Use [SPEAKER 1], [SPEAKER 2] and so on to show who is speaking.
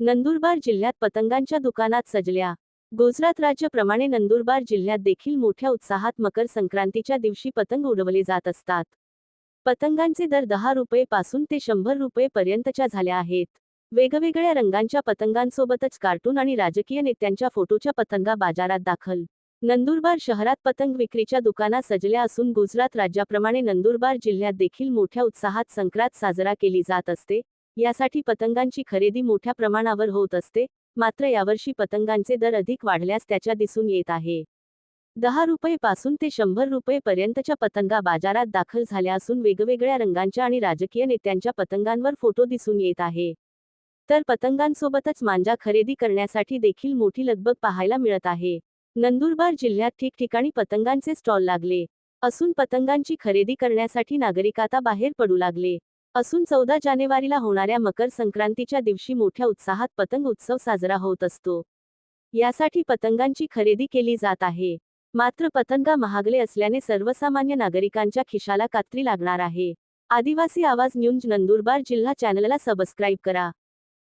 [SPEAKER 1] नंदुरबार जिल्ह्यात पतंगांच्या दुकानात सजल्या. गुजरात राज्याप्रमाणे नंदुरबार जिल्ह्यात देखील मोठ्या उत्साहात मकर संक्रांतीच्या दिवशी पतंग उडवले जात असतात. पतंगांचे दर दहा रुपये पासून ते शंभर रुपये पर्यंतच्या झाल्या आहेत. वेगवेगळ्या रंगांच्या पतंगांसोबतच कार्टून आणि राजकीय नेत्यांच्या फोटोच्या पतंगा बाजारात दाखल. नंदुरबार शहरात पतंग विक्रीच्या दुकाना सजल्या असून गुजरात राज्याप्रमाणे नंदुरबार जिल्ह्यात देखील मोठ्या उत्साहात संक्रांत साजरा केली जात असते. यासाठी पतंगांची खरेदी मोठ्या प्रमाणावर होत असते मात्र यावर्षी पतंगांचे दर अधिक वाढल्यास त्याच्या दिसून येत आहे. दहा रुपये पासून ते शंभर रुपये पर्यंतच्या पतंगा बाजारात दाखल झाल्या असून वेगवेगळ्या रंगांच्या आणि राजकीय नेत्यांच्या पतंगांवर फोटो दिसून येत आहे. तर पतंगांसोबतच मांजा खरेदी करण्यासाठी देखील मोठी लगबग पाहायला मिळत आहे. नंदुरबार जिल्ह्यात ठिकठिकाणी पतंगांचे स्टॉल लागले. असून पतंगांची खरेदी करण्यासाठी नागरिक आता बाहेर पडू लागले. असून चौदा जानेवारीला होणाऱ्या मकर संक्रांतीच्या दिवशी मोठ्या उत्साहात पतंग उत्सव साजरा होत असतो. यासाठी पतंगांची खरेदी केली जात आहे. मात्र पतंगा महागले असल्याने सर्वसामान्य नागरिकांच्या खिशाला कात्री लागणार आहे. आदिवासी आवाज न्यूज नंदुरबार जिल्हा चॅनलला सबस्क्राईब करा.